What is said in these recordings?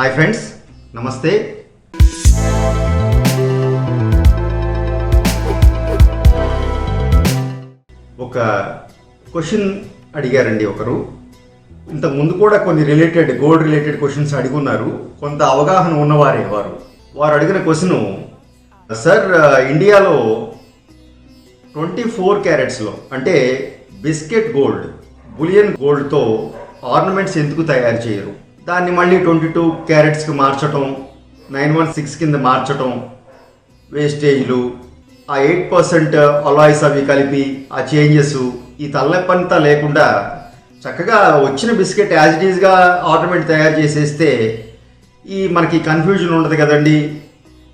Hi friends నమస్తే. ఒక question అడిగారండి ఒకరు. ఇంతకు ముందు కూడా కొన్ని రిలేటెడ్ గోల్డ్ రిలేటెడ్ క్వశ్చన్స్ అడుగున్నారు. కొంత అవగాహన ఉన్నవారే వారు. వారు అడిగిన క్వశ్చన్ సార్ ఇండియాలో ట్వంటీ ఫోర్ క్యారెట్స్లో అంటే బిస్కెట్ గోల్డ్ బులియన్ గోల్డ్తో ఆర్నమెంట్స్ ఎందుకు తయారు చేయరు? దాన్ని మళ్ళీ ట్వంటీ టూ క్యారెట్స్కి మార్చటం నైన్ వన్ సిక్స్ కింద మార్చటం వేస్టేజ్లు ఆ ఎయిట్ పర్సెంట్ అలాయిస్ అవి కలిపి ఆ చేంజెస్ ఈ తల్లపంతా లేకుండా చక్కగా వచ్చిన బిస్కెట్ యాజ్ ఇట్ ఈజ్గా ఆటోమేట్ తయారు చేసేస్తే ఈ మనకి కన్ఫ్యూజన్ ఉండదు కదండి.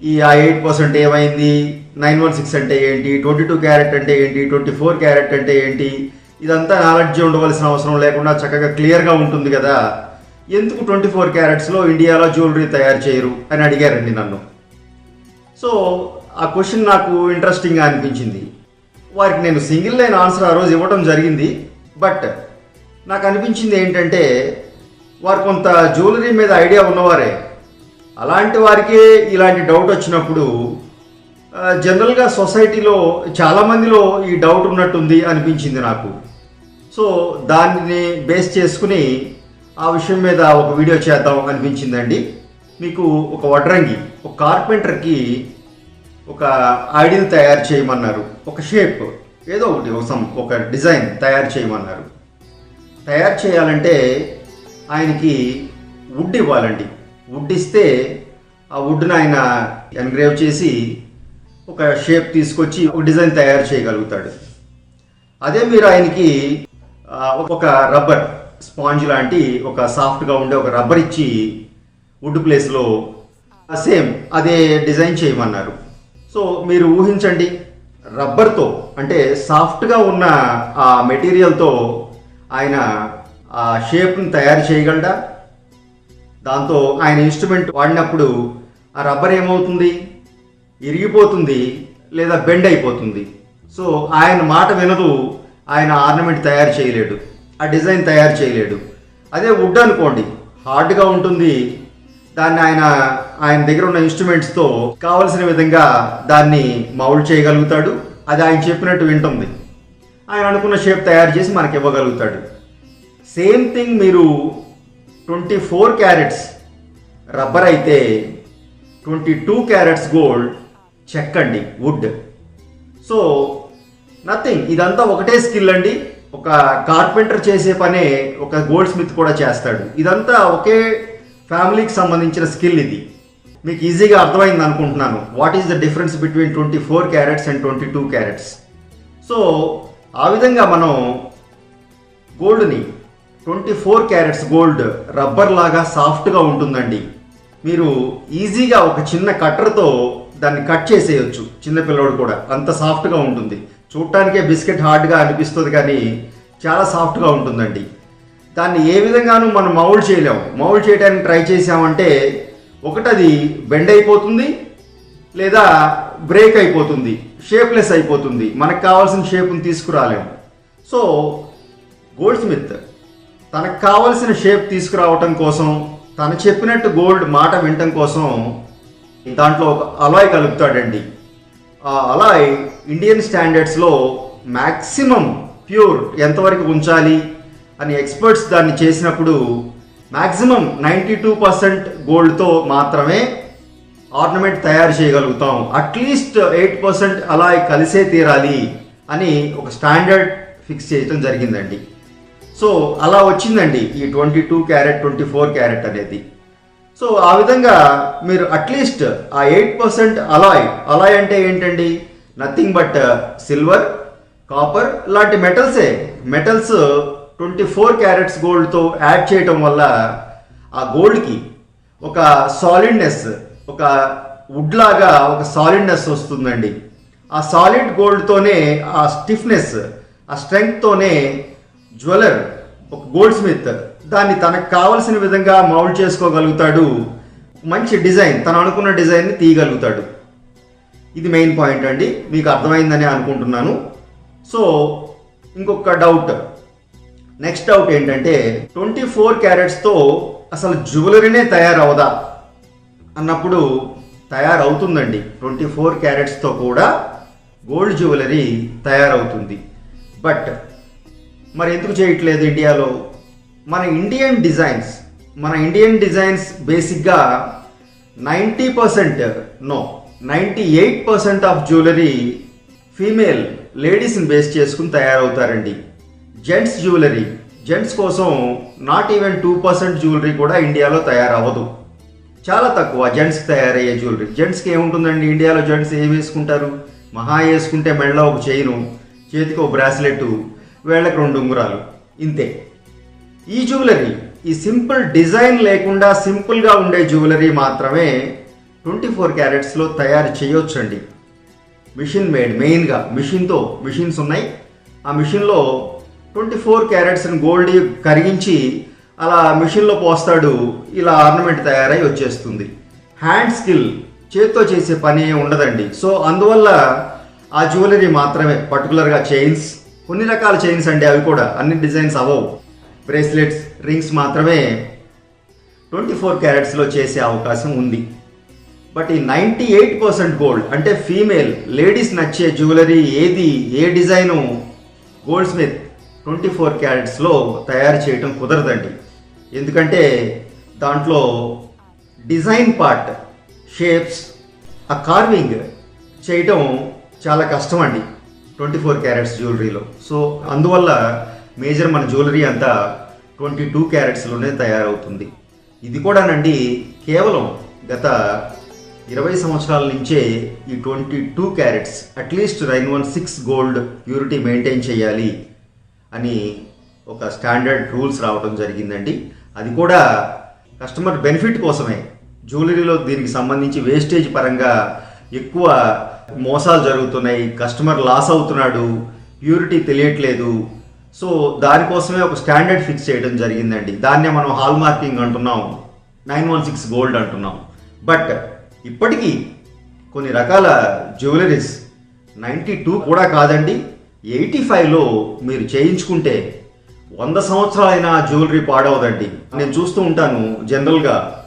ఈ ఆ ఎయిట్ పర్సెంట్ ఏమైంది? నైన్ వన్ సిక్స్ అంటే ఏంటి? ట్వంటీ టూ క్యారెట్ అంటే ఏంటి? ట్వంటీ ఫోర్ క్యారెట్ అంటే ఏంటి? ఇదంతా నాలెడ్జ్ ఉండవలసిన అవసరం లేకుండా చక్కగా క్లియర్గా ఉంటుంది కదా. ఎందుకు ట్వంటీ ఫోర్ క్యారెట్స్లో ఇండియాలో జ్యువెలరీ తయారు చేయరు అని అడిగారండి నన్ను. సో ఆ క్వశ్చన్ నాకు ఇంట్రెస్టింగ్గా అనిపించింది. వారికి నేను సింగిల్ లైన్ ఆన్సర్ ఆ రోజు ఇవ్వడం జరిగింది. బట్ నాకు అనిపించింది ఏంటంటే వారు కొంత జ్యువెలరీ మీద ఐడియా ఉన్నవారే. అలాంటి వారికే ఇలాంటి డౌట్ వచ్చినప్పుడు జనరల్గా సొసైటీలో చాలామందిలో ఈ డౌట్ ఉన్నట్టుంది అనిపించింది నాకు. సో దానిని బేస్ చేసుకుని ఆ విషయం మీద ఒక వీడియో చేద్దాం అనిపించిందండి. మీకు ఒక వడ్రంగి ఒక కార్పెంటర్కి ఒక ఐడియల్ తయారు చేయమన్నారు. ఒక షేప్ ఏదో ఒకటి ఒక ఒక డిజైన్ తయారు చేయమన్నారు. తయారు చేయాలంటే ఆయనకి వుడ్ ఇవ్వాలండి. వుడ్ ఇస్తే ఆ వుడ్ని ఆయన ఎన్గ్రేవ్ చేసి ఒక షేప్ తీసుకొచ్చి ఒక డిజైన్ తయారు చేయగలుగుతాడు. అదే మీరు ఆయనకి ఒక రబ్బర్ స్పాంజ్ లాంటి ఒక సాఫ్ట్గా ఉండే ఒక రబ్బర్ ఇచ్చి వుడ్ ప్లేస్లో సేమ్ అదే డిజైన్ చేయమన్నారు. సో మీరు ఊహించండి రబ్బర్తో అంటే సాఫ్ట్గా ఉన్న ఆ మెటీరియల్తో ఆయన ఆ షేప్ని తయారు చేయగలడా? దాంతో ఆయన ఇన్స్ట్రుమెంట్ వాడినప్పుడు ఆ రబ్బర్ ఏమవుతుంది? ఇరిగిపోతుంది లేదా బెండ్ అయిపోతుంది. సో ఆయన మాట వినదు ఆయన ఆర్నమెంట్ తయారు చేయలేడు. ఆ డిజైన్ తయారు చేయలేడు. అదే వుడ్ అనుకోండి హార్డ్గా ఉంటుంది. దాన్ని ఆయన ఆయన దగ్గర ఉన్న ఇన్స్ట్రుమెంట్స్తో కావలసిన విధంగా దాన్ని మౌల్డ్ చేయగలుగుతాడు. అది ఆయన చెప్పినట్టు వింటుంది. ఆయన అనుకున్న షేప్ తయారు చేసి మనకి ఇవ్వగలుగుతాడు. సేమ్ థింగ్ మీరు ట్వంటీ ఫోర్ క్యారెట్స్ రబ్బర్ అయితే ట్వంటీ టూ క్యారెట్స్ గోల్డ్ చెక్కండి వుడ్. So nothing. ఇదంతా ఒకటే స్కిల్ అండి. ఒక కార్పెంటర్ చేసే పనే ఒక గోల్డ్ స్మిత్ కూడా చేస్తాడు. ఇదంతా ఒకే ఫ్యామిలీకి సంబంధించిన స్కిల్ ఇది. మీకు ఈజీగా అర్థమైంది అనుకుంటున్నాను. What is the difference between twenty four carats and twenty two carats so ఆ విధంగా మనం గోల్డ్ని twenty four carats gold rubber లాగా సాఫ్ట్గా ఉంటుందండి. మీరు ఈజీగా ఒక చిన్న కట్టర్తో దాన్ని కట్ చేసేయచ్చు. చిన్నపిల్లడు కూడా అంత సాఫ్ట్గా ఉంటుంది. చూడటానికే బిస్కెట్ హార్డ్గా అనిపిస్తుంది కానీ చాలా సాఫ్ట్గా ఉంటుందండి. దాన్ని ఏ విధంగానూ మనం మౌల్డ్ చేయలేము. మౌల్డ్ చేయడానికి ట్రై చేసామంటే ఒకటి అది బెండ్ అయిపోతుంది లేదా బ్రేక్ అయిపోతుంది షేప్లెస్ అయిపోతుంది. మనకు కావాల్సిన షేప్ని తీసుకురాలేము. సో గోల్డ్ స్మిత్ తనకు కావలసిన షేప్ తీసుకురావటం కోసం తను చెప్పినట్టు గోల్డ్ మాట వినటం కోసం దాంట్లో ఒక అలాయ్ కలుపుతాడండి. అలా ఇండియన్ స్టాండర్డ్స్లో మ్యాక్సిమం ప్యూర్ ఎంతవరకు ఉంచాలి అని ఎక్స్పర్ట్స్ దాన్ని చేసినప్పుడు మ్యాక్సిమం నైంటీ టూ పర్సెంట్ గోల్డ్తో మాత్రమే ఆర్నమెంట్ తయారు చేయగలుగుతాం. అట్లీస్ట్ ఎయిట్ పర్సెంట్ అలా కలిసే తీరాలి అని ఒక స్టాండర్డ్ ఫిక్స్ చేయటం జరిగిందండి. సో అలా వచ్చిందండి ఈ twenty two carat twenty four carat అనేది. సో ఆ విధంగా మీరు అట్లీస్ట్ ఆ ఎయిట్ పర్సెంట్ అలాయ్ అలాయ్ అంటే ఏంటండి? నథింగ్ బట్ సిల్వర్ కాపర్ లాంటి మెటల్సే మెటల్స్ ట్వంటీ ఫోర్ క్యారెట్స్ గోల్డ్తో యాడ్ చేయటం వల్ల ఆ గోల్డ్కి ఒక సాలిడ్నెస్ ఒక వుడ్ లాగా ఒక సాలిడ్నెస్ వస్తుందండి. ఆ సాలిడ్ గోల్డ్తోనే ఆ స్టిఫ్నెస్ ఆ స్ట్రెంగ్త్తోనే జ్యువెలర్ ఒక గోల్డ్ స్మిత్ దాన్ని తనకు కావలసిన విధంగా మౌల్డ్ చేసుకోగలుగుతాడు. మంచి డిజైన్ తను అనుకున్న డిజైన్ని తీయగలుగుతాడు. ఇది మెయిన్ పాయింట్ అండి. మీకు అర్థమైందని అనుకుంటున్నాను. సో ఇంకొక డౌట్. నెక్స్ట్ డౌట్ ఏంటంటే ట్వంటీ ఫోర్ క్యారెట్స్తో అసలు జ్యువెలరీనే తయారవదా? అన్నప్పుడు తయారవుతుందండి. ట్వంటీ ఫోర్ క్యారెట్స్తో కూడా గోల్డ్ జ్యువెలరీ తయారవుతుంది. బట్ మరి ఎందుకు చేయట్లేదు ఇండియాలో? మన ఇండియన్ డిజైన్స్ మన ఇండియన్ డిజైన్స్ బేసిక్గా ninety percent no ninety eight percent of jewellery female లేడీస్ని base చేసుకుని తయారవుతారండి. జెంట్స్ జ్యువెలరీ జెంట్స్ కోసం not even two percent jewellery కూడా ఇండియాలో తయారవ్వదు. చాలా తక్కువ జెంట్స్కి తయారయ్యే జ్యువెలరీ జెంట్స్కి ఏముంటుందండి? ఇండియాలో జెంట్స్ ఏం వేసుకుంటారు? మహా వేసుకుంటే మెడలో ఒక చైను చేతికి ఒక బ్రాస్లెట్ వేళ్ళకి రెండు ఉంగురాలు. ఇంతే. ఈ జ్యువెలరీ ఈ సింపుల్ డిజైన్ లేకుండా సింపుల్గా ఉండే జ్యువెలరీ మాత్రమే ట్వంటీ ఫోర్ క్యారెట్స్లో తయారు చేయొచ్చండి. మిషన్ మేడ్ మెయిన్గా మిషన్తో మిషన్స్ ఉన్నాయి. ఆ మిషన్లో ట్వంటీ ఫోర్ క్యారెట్స్ని గోల్డ్ కరిగించి అలా మిషన్లో పోస్తాడు ఇలా ఆర్నమెంట్ తయారై వచ్చేస్తుంది. హ్యాండ్ స్కిల్ చేత్తో చేసే పని ఉండదండి. సో అందువల్ల ఆ జ్యువెలరీ మాత్రమే పర్టికులర్గా చైన్స్ కొన్ని రకాల చైన్స్ అండి అవి కూడా అన్ని డిజైన్స్ అవ్వవు. బ్రేస్లెట్స్ రింగ్స్ మాత్రమే ట్వంటీ ఫోర్ క్యారెట్స్లో చేసే అవకాశం ఉంది. బట్ ఈ నైంటీ ఎయిట్ పర్సెంట్ గోల్డ్ అంటే ఫీమేల్ లేడీస్ నచ్చే జ్యువెలరీ ఏది ఏ design goldsmith twenty four క్యారెట్స్లో తయారు చేయటం కుదరదండి. ఎందుకంటే దాంట్లో డిజైన్ పార్ట్ షేప్స్ ఆ కార్వింగ్ చేయటం చాలా కష్టం అండి ట్వంటీ ఫోర్ క్యారెట్స్ జ్యువెలరీలో. సో అందువల్ల మేజర్ మన జ్యువెలరీ అంతా ట్వంటీ టూ క్యారెట్స్లోనే తయారవుతుంది. ఇది కూడానండి కేవలం గత ఇరవై సంవత్సరాల నుంచే ఈ twenty two carats at least nine one six gold purity maintain చేయాలి అని ఒక స్టాండర్డ్ రూల్స్ రావడం జరిగిందండి. అది కూడా కస్టమర్ బెనిఫిట్ కోసమే. జ్యువెలరీలో దీనికి సంబంధించి వేస్టేజ్ పరంగా ఎక్కువ మోసాలు జరుగుతున్నాయి కస్టమర్ లాస్ అవుతున్నాడు ప్యూరిటీ తెలియట్లేదు సో దానికోసమే ఒక స్టాండర్డ్ ఫిక్స్ చేయడం జరిగిందండి. దాన్నే మనం హాల్ మార్కింగ్ అంటున్నాం. నైన్ వన్ సిక్స్ గోల్డ్ అంటున్నాం. బట్ ఇప్పటికీ కొన్ని రకాల జ్యువెలరీస్ నైంటీ టూ కూడా కాదండి ఎయిటీ ఫైవ్లో మీరు చేయించుకుంటే వంద సంవత్సరాలైనా జ్యువెలరీ పాడవదండి. నేను చూస్తూ ఉంటాను జనరల్గా.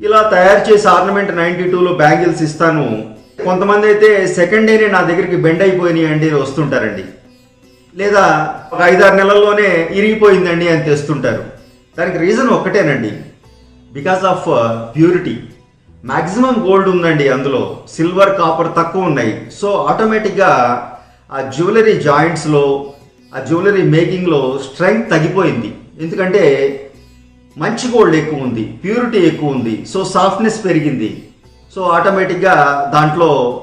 ఇలా తయారు చేసి ఆర్నమెంట్ నైంటీ టూలో బ్యాంగిల్స్ ఇస్తాను. కొంతమంది అయితే సెకండ్ డేనే నా దగ్గరికి బెండ్ అయిపోయినాయి అండి వస్తుంటారండి. లేదా ఒక ఐదారు నెలల్లోనే ఇరిగిపోయిందండి అని తెస్తుంటారు. దానికి reason ఒక్కటేనండి. Because of purity maximum gold ఉందండి అందులో. సిల్వర్ కాపర్ తక్కువ ఉన్నాయి. సో ఆటోమేటిక్గా ఆ జ్యువెలరీ జాయింట్స్లో ఆ జ్యువెలరీ మేకింగ్లో స్ట్రెంగ్త్ తగ్గిపోయింది. ఎందుకంటే మంచి గోల్డ్ ఎక్కువ ఉంది. ప్యూరిటీ ఎక్కువ ఉంది. సో సాఫ్ట్నెస్ పెరిగింది. సో ఆటోమేటిక్గా దాంట్లో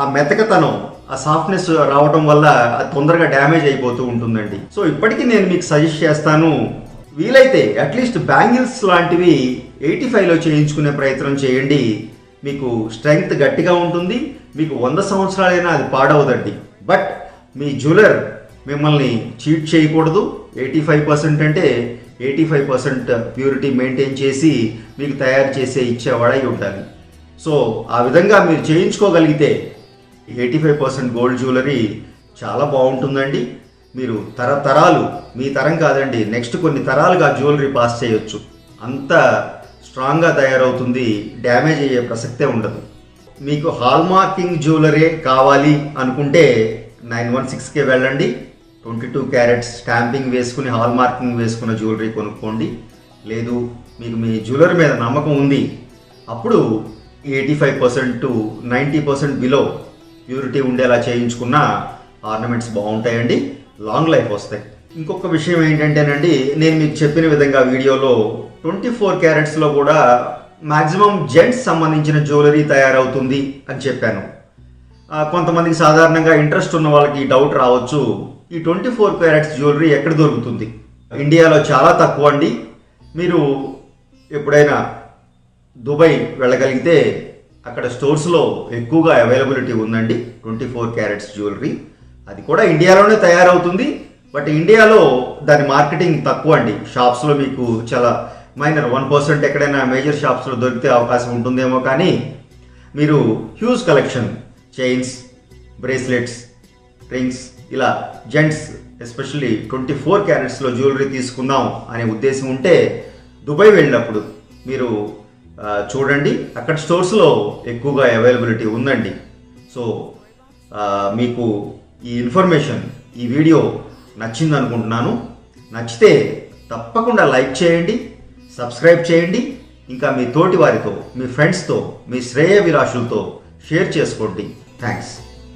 ఆ మెతకతనం ఆ సాఫ్ట్నెస్ రావడం వల్ల అది తొందరగా డ్యామేజ్ అయిపోతూ ఉంటుందండి. సో ఇప్పటికీ నేను మీకు సజెస్ట్ చేస్తాను వీలైతే అట్లీస్ట్ బ్యాంగిల్స్ లాంటివి ఎయిటీ ఫైవ్లో చేయించుకునే ప్రయత్నం చేయండి. మీకు స్ట్రెంగ్త్ గట్టిగా ఉంటుంది మీకు వంద సంవత్సరాలైనా అది పాడవదండి. బట్ మీ జ్యువెలర్ మిమ్మల్ని చీట్ చేయకూడదు. ఎయిటీ ఫైవ్ పర్సెంట్ అంటే eighty five percent purity maintain చేసి మీకు తయారు చేసే ఇచ్చేవాడై ఉండాలి. సో ఆ విధంగా మీరు చేయించుకోగలిగితే eighty five percent gold jewellery చాలా బాగుంటుందండి. మీరు తరతరాలు మీ తరం కాదండి నెక్స్ట్ కొన్ని తరాలుగా జ్యువెలరీ పాస్ చేయొచ్చు. అంత స్ట్రాంగ్గా తయారవుతుంది డ్యామేజ్ అయ్యే ప్రసక్తే ఉండదు. మీకు హాల్ మార్కింగ్ జ్యువెలరీ కావాలి అనుకుంటే నైన్ వన్ సిక్స్కే వెళ్ళండి. ట్వంటీ టూ క్యారెట్స్ స్టాంపింగ్ వేసుకుని హాల్ మార్కింగ్ వేసుకున్న జ్యువెలరీ కొనుక్కోండి. లేదు మీకు మీ జ్యువెలరీ మీద నమ్మకం ఉంది. అప్పుడు eighty five percent to ninety percent below purity ఉండేలా చేయించుకున్న ఆర్నమెంట్స్ బాగుంటాయండి లాంగ్ లైఫ్ వస్తాయి. ఇంకొక విషయం ఏంటంటేనండి నేను మీకు చెప్పిన విధంగా వీడియోలో ట్వంటీ ఫోర్ క్యారెట్స్లో కూడా మ్యాక్సిమం జెంట్స్ సంబంధించిన జ్యువెలరీ తయారవుతుంది అని చెప్పాను. కొంతమందికి సాధారణంగా ఇంట్రెస్ట్ ఉన్న వాళ్ళకి ఈ డౌట్ రావచ్చు ఈ ట్వంటీ ఫోర్ క్యారెట్స్ జ్యువెలరీ ఎక్కడ దొరుకుతుంది? ఇండియాలో చాలా తక్కువ అండి. మీరు ఎప్పుడైనా దుబాయ్ వెళ్ళగలిగితే అక్కడ స్టోర్స్లో ఎక్కువగా అవైలబిలిటీ ఉందండి. Twenty four carats jewellery. అది కూడా ఇండియాలోనే తయారవుతుంది. బట్ ఇండియాలో దాని మార్కెటింగ్ తక్కువ అండి. షాప్స్లో మీకు చాలా మైనర్ వన్ పర్సెంట్ ఎక్కడైనా మేజర్ షాప్స్లో దొరికితే అవకాశం ఉంటుందేమో కానీ మీరు huge collection chains bracelets rings ఇలా జెంట్స్ ఎస్పెషల్లీ ట్వంటీ ఫోర్ క్యారెట్స్లో జ్యువెలరీ తీసుకుందాం అనే ఉద్దేశం ఉంటే దుబాయ్ వెళ్ళినప్పుడు మీరు చూడండి. అక్కడ స్టోర్స్లో ఎక్కువగా అవైలబిలిటీ ఉందండి. సో మీకు ఈ ఇన్ఫర్మేషన్ ఈ వీడియో నచ్చింది అనుకుంటున్నాను నచ్చితే తప్పకుండా లైక్ చేయండి సబ్స్క్రైబ్ చేయండి. ఇంకా మీ తోటి వారితో మీ ఫ్రెండ్స్తో మీ శ్రేయ విలాసులతో షేర్ చేసుకోండి. థ్యాంక్స్.